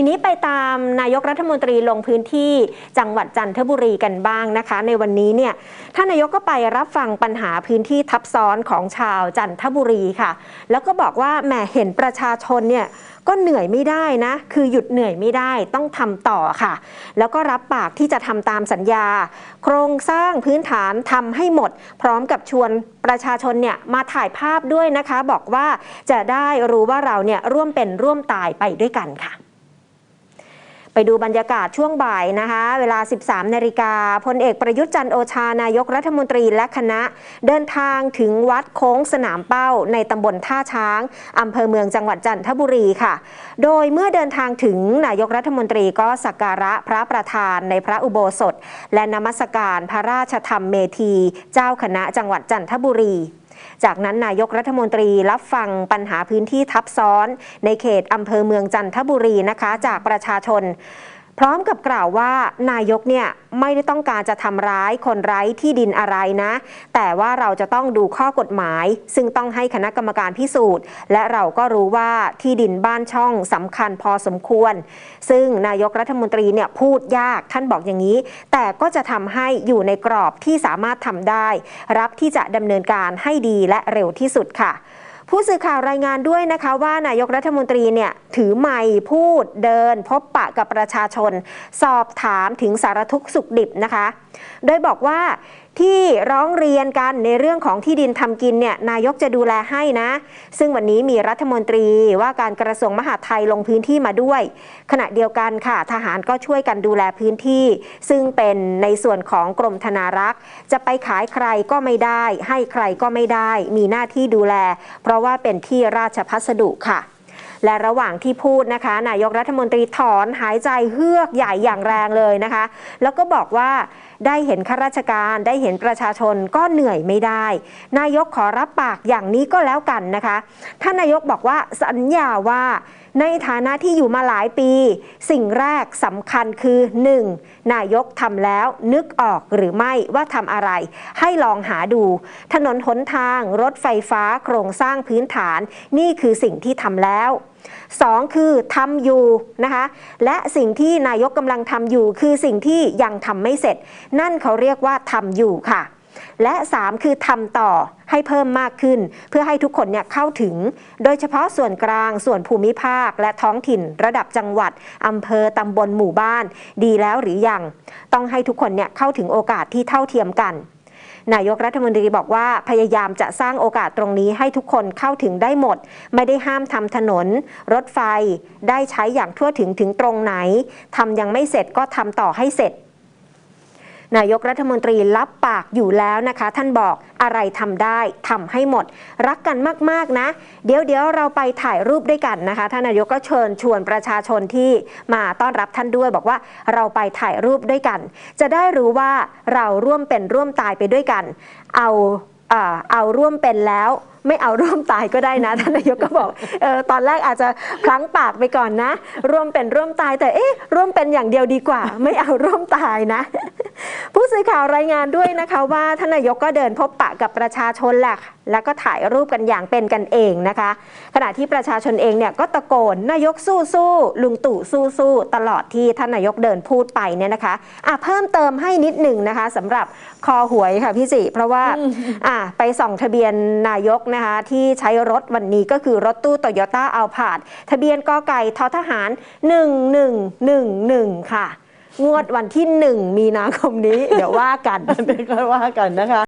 ทีนี้ไปตามนายกรัฐมนตรีลงพื้นที่จังหวัดจันทบุรีกันบ้างนะคะ ในวันนี้เนี่ยท่านนายกก็ไปรับฟังปัญหาพื้นที่ทับซ้อนของชาวจันทบุรีค่ะ แล้วก็บอกว่าแหมเห็นประชาชนเนี่ยก็เหนื่อยไม่ได้นะ คือหยุดเหนื่อยไม่ได้ต้องทำต่อค่ะ แล้วก็รับปากที่จะทำตามสัญญา โครงสร้างพื้นฐานทำให้หมด พร้อมกับชวนประชาชนเนี่ยมาถ่ายภาพด้วยนะคะ บอกว่าจะได้รู้ว่าเราเนี่ยร่วมเป็นร่วมตายไปด้วยกันค่ะ ไปดูบรรยากาศช่วงบ่ายนะคะ เวลา 13นาฬิกาพลเอกประยุทธ์จันโอชานายกรัฐมนตรีและคณะ เดินทางถึงวัดโค้งสนามเป้า ในตำบลท่าช้างอำเภอเมืองจังหวัดจันทบุรีค่ะ โดยเมื่อเดินทางถึงนายกรัฐมนตรีก็สักการะพระประธานในพระอุโบสถ และนมัสการพระราชธรรมเมธี เจ้าคณะจังหวัดจันทบุรี จากนั้นนายกรัฐมนตรีรับฟังปัญหาพื้นที่ทับซ้อน ในเขตอำเภอเมืองจันทบุรีนะคะ จากประชาชน พร้อมกับกล่าวว่านายกเนี่ยไม่ได้ต้องการจะทำร้ายคนไร้ที่ดินอะไรนะ แต่ว่าเราจะต้องดูข้อกฎหมาย ซึ่งต้องให้คณะกรรมการพิสูจน์ และเราก็รู้ว่าที่ดินบ้านช่องสำคัญพอสมควร ซึ่งนายกรัฐมนตรีเนี่ยพูดยากท่านบอกอย่างนี้ แต่ก็จะทำให้อยู่ในกรอบที่สามารถทำได้ รับที่จะดำเนินการให้ดีและเร็วที่สุดค่ะ ผู้สื่อข่าวรายงานด้วยนะคะว่านายกรัฐมนตรีเนี่ยถือไมค์พูดเดิน พบปะกับประชาชน สอบถามถึงสารทุกข์สุขดิบนะคะ โดยบอกว่า ที่ร้องเรียนกันในเรื่องของที่ดินทำกินเนี่ยนายกจะดูแลให้นะ ซึ่งวันนี้มีรัฐมนตรีว่าการกระทรวงมหาดไทยลงพื้นที่มาด้วย ขณะเดียวกันค่ะ ทหารก็ช่วยกันดูแลพื้นที่ ซึ่งเป็นในส่วนของกรมธนารักษ์ จะไปขายใครก็ไม่ได้ ให้ใครก็ไม่ได้ มีหน้าที่ดูแล เพราะว่าเป็นที่ราชพัสดุค่ะ และระหว่างที่พูดนะคะ นายกรัฐมนตรีถอนหายใจเฮือกใหญ่อย่างแรงเลยนะคะ แล้วก็บอกว่าได้เห็นข้าราชการได้เห็นประชาชนก็เหนื่อยไม่ได้ นายกขอรับปากอย่างนี้ก็แล้วกันนะคะท่านนายกบอกว่าสัญญาว่าในฐานะที่อยู่มาหลายปี สิ่งแรกสำคัญคือ 1. นายกทำแล้วนึกออกหรือไม่ว่าทำอะไร ให้ลองหาดู ถนนหนทาง รถไฟฟ้า โครงสร้างพื้นฐาน นี่คือสิ่งที่ทำแล้ว สองคือทำอยู่นะคะและสิ่งที่นายกกำลังทำอยู่ คือสิ่งที่ยังทำไม่เสร็จ นั่นเขาเรียกว่าทำอยู่ค่ะ และ 3 คือทำต่อให้เพิ่มมากขึ้น เพื่อให้ทุกคนเนี่ยเข้าถึง โดยเฉพาะส่วนกลางส่วนภูมิภาค และท้องถิ่น ระดับจังหวัดอำเภอตำบลหมู่บ้าน ดีแล้วหรือยัง ต้องให้ทุกคนเนี่ยเข้าถึงโอกาสที่เท่าเทียมกัน นายกรัฐมนตรีบอกว่าพยายามจะสร้างโอกาสตรงนี้ให้ทุกคนเข้าถึงได้หมด ไม่ได้ห้ามทำถนน รถไฟ ได้ใช้อย่างทั่วถึงถึงตรงไหนทำยังไม่เสร็จก็ทำต่อให้เสร็จ นายกรัฐมนตรีรับปากอยู่แล้วนะคะ ท่านบอกอะไรทำได้ทำให้หมด รักกันมากๆนะ เดี๋ยวเดี๋ยวเราไปถ่ายรูปด้วยกันนะคะ ท่านนายกก็เชิญชวนประชาชนที่มาต้อนรับท่านด้วยบอกว่าเราไปถ่ายรูปด้วยกัน จะได้รู้ว่าเราร่วมเป็นร่วมตายไปด้วยกัน เอาเอาร่วมเป็นแล้วไม่เอาร่วมตายก็ได้นะท่านนายกก็บอกออตอนแรกอาจจะพลั้งปากไปก่อนนะ ร่วมเป็นร่วมตายแต่เอ๊ะร่วมเป็นอย่างเดียวดีกว่า ไม่เอาร่วมตายนะ ผู้สื่อข่าวรายงานด้วยนะคะว่าท่านนายกก็เดินพบปะกับประชาชนแหละแล้วก็ถ่ายรูปกันอย่างเป็นกันเองนะคะ ขณะที่ประชาชนเองเนี่ยก็ตะโกนนายกสู้สู้ลุงตู่สู้สู้ตลอดที่ท่านนายกเดินพูดไปเนี่ยนะคะอะเพิ่มเติมให้นิดหนึ่งนะคะสำหรับคอหวยค่ะพี่จิเพราะว่าอะไปส่องทะเบียนนายกนะคะที่ใช้รถวันนี้ก็คือรถตู้โตโยต้าเอาผาดทะเบียนกอไก่ทอทหาร 1111 ค่ะ งวดวันที่ 1 มีนาคมนี้ เดี๋ยวว่ากันไม่ค่อยว่ากันนะคะ